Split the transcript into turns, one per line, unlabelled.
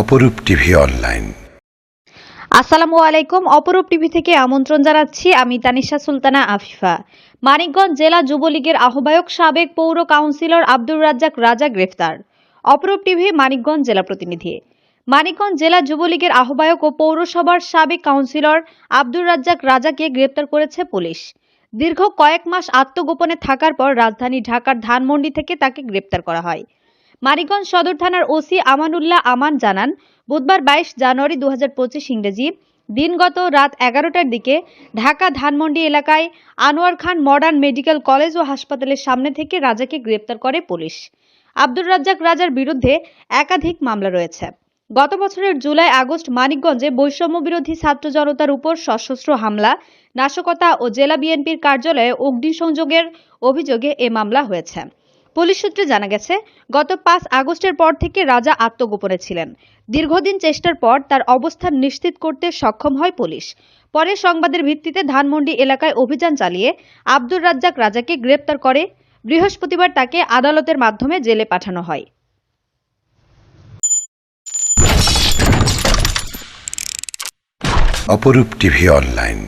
অপরূপ TV online.
আসসালামু আলাইকুম, অপরূপ টিভি থেকে আমন্ত্রণ জানাচ্ছি আমি তানিশা সুলতানা আফিফা। মানিকগঞ্জ জেলা যুবলীগের আহ্বায়ক সাবেক পৌর কাউন্সিলর আব্দুর রাজ্জাক রাজা গ্রেফতার। অপরূপ টিভি মানিকগঞ্জ জেলা প্রতিনিধি। মানিকগঞ্জ জেলা যুবলীগের আহ্বায়ক ও পৌরসভার সাবেক কাউন্সিলর আব্দুর রাজ্জাক রাজাকে গ্রেপ্তার করেছে পুলিশ। দীর্ঘ কয়েক মাস আত্মগোপনে থাকার পর রাজধানী ঢাকার ধানমন্ডি থেকে তাকে গ্রেপ্তার করা হয়। মানিকগঞ্জ সদর থানার ওসি আমানুল্লাহ আমান জানান, বুধবার বাইশ জানুয়ারি দু হাজার পঁচিশ ইংরেজি দিনগত রাত এগারোটার দিকে ঢাকা ধানমন্ডি এলাকায় Anwar Khan modern medical college ও হাসপাতালের সামনে থেকে রাজাকে গ্রেপ্তার করে পুলিশ। আব্দুর রাজ্জাক রাজার বিরুদ্ধে একাধিক মামলা রয়েছে। গত বছরের জুলাই আগস্ট মানিকগঞ্জে বৈষম্য বিরোধী ছাত্র জনতার উপর সশস্ত্র হামলা, নাশকতা ও জেলা বিএনপির কার্যালয়ে অগ্নিসংযোগের অভিযোগে এ মামলা হয়েছে। পুলিশ সূত্রে জানা গেছে, গত পাঁচ আগস্টের পর থেকে রাজা আত্মগোপনে ছিলেন। দীর্ঘদিন চেষ্টার পর তার অবস্থান নিশ্চিত করতে সক্ষম হয় পুলিশ। পরে সংবাদের ভিত্তিতে ধানমন্ডি এলাকায় অভিযান চালিয়ে আব্দুর রাজ্জাক রাজাকে গ্রেপ্তার করে বৃহস্পতিবার তাকে আদালতের মাধ্যমে জেলে পাঠানো হয়।
অপরূপ টিভি অনলাইন।